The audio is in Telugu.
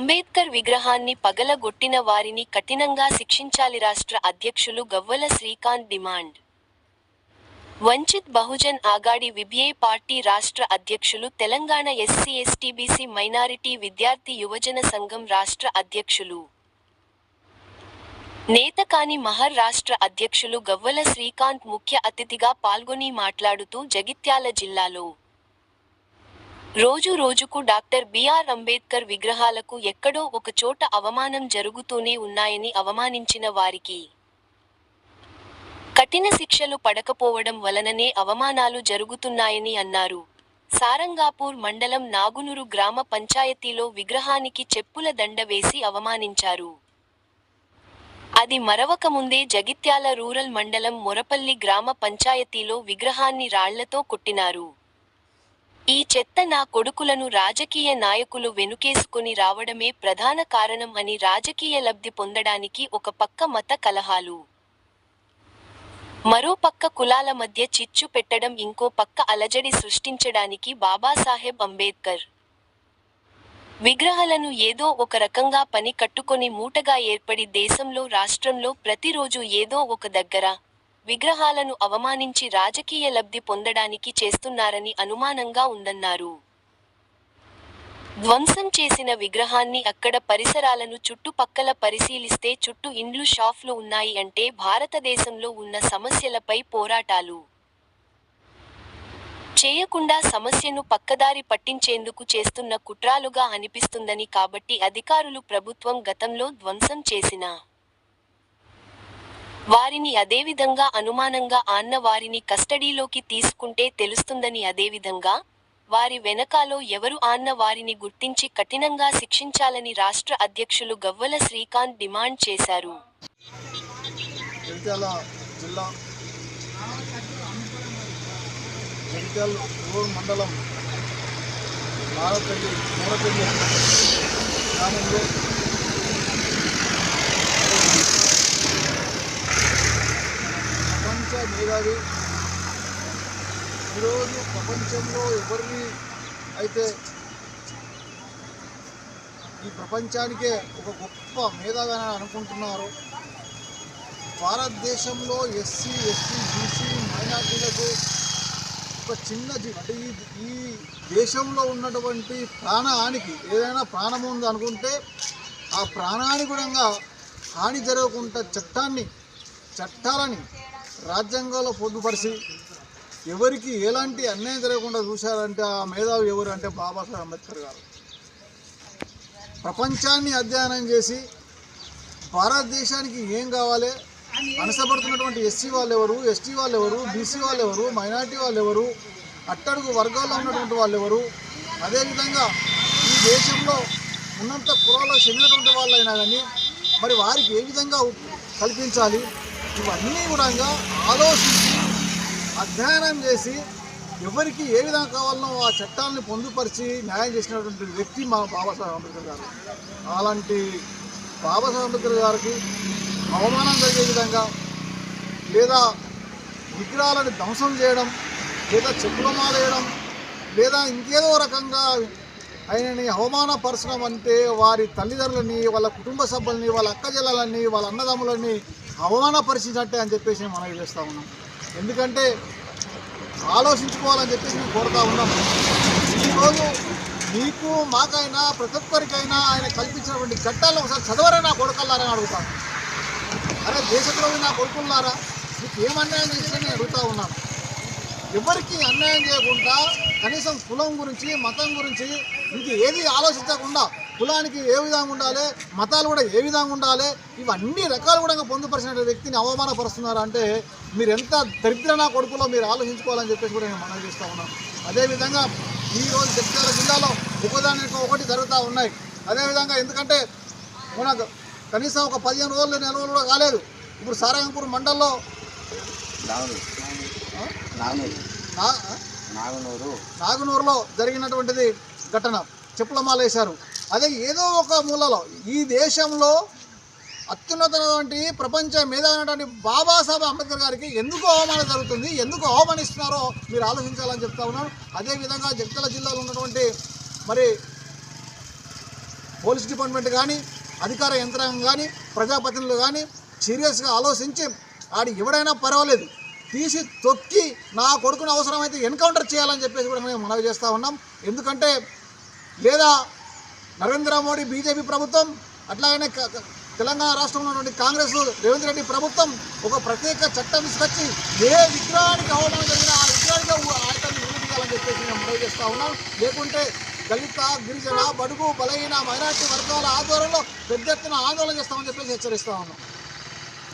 అంబేద్కర్ విగ్రహాన్ని పగలగొట్టిన వారిని కఠినంగా శిక్షించాలి రాష్ట్ర అధ్యక్షులు Gavvala Srikanth demand. Vanchit Bahujan Aghadi VBA party రాష్ట్ర అధ్యక్షులు తెలంగాణ ఎస్సీ ఎస్టీబీసీ మైనారిటీ విద్యార్థి యువజన సంఘం రాష్ట్ర అధ్యక్షులు. నేతకాని మహర్ రాష్ట్ర అధ్యక్షులు గవ్వల శ్రీకాంత్ ముఖ్య అతిథిగా పాల్గొని మాట్లాడుతూ జగిత్యాల జిల్లాలో రోజు రోజుకు డాక్టర్ బిఆర్ అంబేద్కర్ విగ్రహాలకు ఎక్కడో ఒక చోట అవమానం జరుగుతూనే ఉన్నాయని అవమానించిన వారికి కఠిన శిక్షలు పడకపోవడం వలననే అవమానాలు జరుగుతున్నాయని అన్నారు. సారంగాపూర్ మండలం నాగునూరు గ్రామ పంచాయతీలో విగ్రహానికి చెప్పుల దండ వేసి అవమానించారు. అది మరవకముందే జగిత్యాల రూరల్ మండలం మొరపల్లి గ్రామ పంచాయతీలో విగ్రహాన్ని రాళ్ళతో కొట్టినారు. ఈ చెత్త నా కొడుకులను రాజకీయ నాయకులు వెనుకేసుకుని రావడమే ప్రధాన కారణం అని రాజకీయ లబ్ధి పొందడానికి ఒక పక్క మత కలహాలు. మరో పక్క కులాల మధ్య చిచ్చు పెట్టడం ఇంకో పక్క అలజడి సృష్టించడానికి బాబాసాహెబ్ అంబేద్కర్. విగ్రహాలను ఏదో ఒక రకంగా పని కట్టుకొని మూటగా ఏర్పడి దేశంలో రాష్ట్రంలో ప్రతిరోజు ఏదో ఒక దగ్గర విగ్రహాలను అవమానించి రాజకీయ లబ్ధి పొందడానికి చేస్తున్నారని అనుమానంగా ఉందన్నారు. ధ్వంసం చేసిన విగ్రహాన్ని అక్కడ పరిసరాలను చుట్టుపక్కల పరిశీలిస్తే చుట్టూ ఇండ్లు షాఫ్లు ఉన్నాయి అంటే భారతదేశంలో ఉన్న సమస్యలపై పోరాటాలు. చేయకుండా సమస్యను పక్కదారి పట్టించేందుకు చేస్తున్న కుట్రాలుగా అనిపిస్తుందని కాబట్టి అధికారులు ప్రభుత్వం గతంలో ధ్వంసం చేసిన వారిని అదేవిధంగా అనుమానంగా ఆన్న వారిని కస్టడీలోకి తీసుకుంటే తెలుస్తుందని అదేవిధంగా వారి వెనకాలో ఎవరు ఆన్న వారిని గుర్తించి కఠినంగా శిక్షించాలని రాష్ట్ర అధ్యక్షులు గవ్వల శ్రీకాంత్ డిమాండ్ చేశారు. మండలం మేధావి ఈరోజు ప్రపంచంలో ఎవరిని అయితే ఈ ప్రపంచానికే ఒక గొప్ప మేధావి అని అనుకుంటున్నారు భారతదేశంలో ఎస్సీ ఎస్టీ బీసీ మైనార్టీలకు ఒక చిన్న అంటే ఈ ఈ దేశంలో ఉన్నటువంటి ప్రాణహానికి ఏదైనా ప్రాణం ఉంది అనుకుంటే ఆ ప్రాణానికి కూడా హాని జరగకుండా చట్టాన్ని చట్టాలని రాజ్యాంగంలో పొందుపరిచి ఎవరికి ఎలాంటి అన్యాయం జరగకుండా చూశారంటే ఆ మేధావి ఎవరు అంటే బాబాసాహెబ్ అంబేద్కర్ గారు. ప్రపంచాన్ని అధ్యయనం చేసి భారతదేశానికి ఏం కావాలి? అనసపడుతున్నటువంటి ఎస్సీ వాళ్ళు ఎవరు ఎస్టీ వాళ్ళు ఎవరు బీసీ వాళ్ళు ఎవరు మైనార్టీ వాళ్ళు ఎవరు అట్టడుగు వర్గాల్లో ఉన్నటువంటి వాళ్ళు ఎవరు? అదేవిధంగా ఈ దేశంలో ఉన్నంత కులాలకు చెందినటువంటి వాళ్ళైనా కానీ మరి వారికి ఏ విధంగా కల్పించాలి? ఇవన్నీ కూడా ఆలోచించి అధ్యయనం చేసి ఎవరికి ఏ విధంగా కావాలనో ఆ చట్టాలను పొందుపరిచి న్యాయం చేసినటువంటి వ్యక్తి మా బాబాసాహెబ్ అంబేద్కర్ గారు. అలాంటి బాబాసాహెబ్ అంబేద్కర్ గారికి అవమానం కలిగే విధంగా లేదా విగ్రహాలను ధ్వంసం చేయడం లేదా చెప్పుల మాలేయడం లేదా ఇంకేదో రకంగా ఆయనని అవమానపరచడం అంటే వారి తల్లిదండ్రులని వాళ్ళ కుటుంబ సభ్యులని వాళ్ళ అక్కజల్లని వాళ్ళ అన్నదమ్ములని అవమానపరిచినట్టే అని చెప్పేసి మనం మనవి చేస్తూ ఉన్నాం. ఎందుకంటే ఆలోచించుకోవాలని చెప్పేసి మేము కోరుతా ఉన్నాం. ఈరోజు మీకు మాకైనా ప్రతి ఒక్కరికైనా ఆయన కల్పించినటువంటి చట్టాలను ఒకసారి చదవరా నా కొడుకల్లారని అడుగుతాను అరే దేశంలో నా కొడుకున్నారా మీకు ఏం అన్యాయం చేసి నేను అడుగుతా ఉన్నాను. ఎవరికి అన్యాయం చేయకుండా కనీసం కులం గురించి మతం గురించి ఇంక ఏది ఆలోచించకుండా కులానికి ఏ విధంగా ఉండాలి మతాలు కూడా ఏ విధంగా ఉండాలి ఇవన్నీ రకాలు కూడా పొందుపరిచిన వ్యక్తిని అవమానపరుస్తున్నారు అంటే మీరు ఎంత దరిద్ర కొడుకులో మీరు ఆలోచించుకోవాలని చెప్పేసి కూడా నేను మనం చేస్తూ ఉన్నాను. అదేవిధంగా ఈరోజు జగిత్యాల జిల్లాలో ఒకదాని ఒకటి జరుగుతూ ఉన్నాయి. అదేవిధంగా ఎందుకంటే మన కనీసం ఒక పదిహేను రోజులు నెల రోజులు కూడా కాలేదు. ఇప్పుడు సారంగపూర్ మండల్లో నాగనూరు. నాగనూరులో జరిగినటువంటిది ఘటన. చెప్పుల మాల వేశారు అదే ఏదో ఒక మూలలో ఈ దేశంలో అత్యున్నతమైనటువంటి ప్రపంచ మేధావైనటువంటి బాబాసాహెబ్ అంబేద్కర్ గారికి ఎందుకు అవమానం జరుగుతుంది? ఎందుకు అవమానిస్తున్నారో మీరు ఆలోచించాలని చెప్తా ఉన్నాను. అదేవిధంగా జగిత్యాల జిల్లాలో ఉన్నటువంటి మరి పోలీస్ డిపార్ట్మెంట్ కానీ అధికార యంత్రాంగం కానీ ప్రజాప్రతినిధులు కానీ సీరియస్గా ఆలోచించి ఆడు ఎవడైనా పర్వాలేదు. తీసి తొక్కి నా కొడుకుని అవసరమైతే ఎన్కౌంటర్ చేయాలని చెప్పేసి కూడా మేము మనవి చేస్తూ ఉన్నాం. ఎందుకంటే లేదా నరేంద్ర మోడీ బీజేపీ ప్రభుత్వం అట్లాగనే తెలంగాణ రాష్ట్రంలో ఉన్నటువంటి కాంగ్రెస్ రేవంత్ రెడ్డి ప్రభుత్వం ఒక ప్రత్యేక చట్టం తీసుకొచ్చి ఏ విగ్రహానికి అవడం జరిగిన ఆ విగ్రహానికి ఆయతాన్ని నిర్మించాలని చెప్పేసి మేము మనవి చేస్తూ ఉన్నాం. లేకుంటే దళిత గిరిజన బడుగు బలహీన మైనార్టీ వర్గాల ఆధ్వర్యంలో పెద్ద ఎత్తున ఆందోళన చేస్తామని చెప్పేసి హెచ్చరిస్తా ఉన్నాం.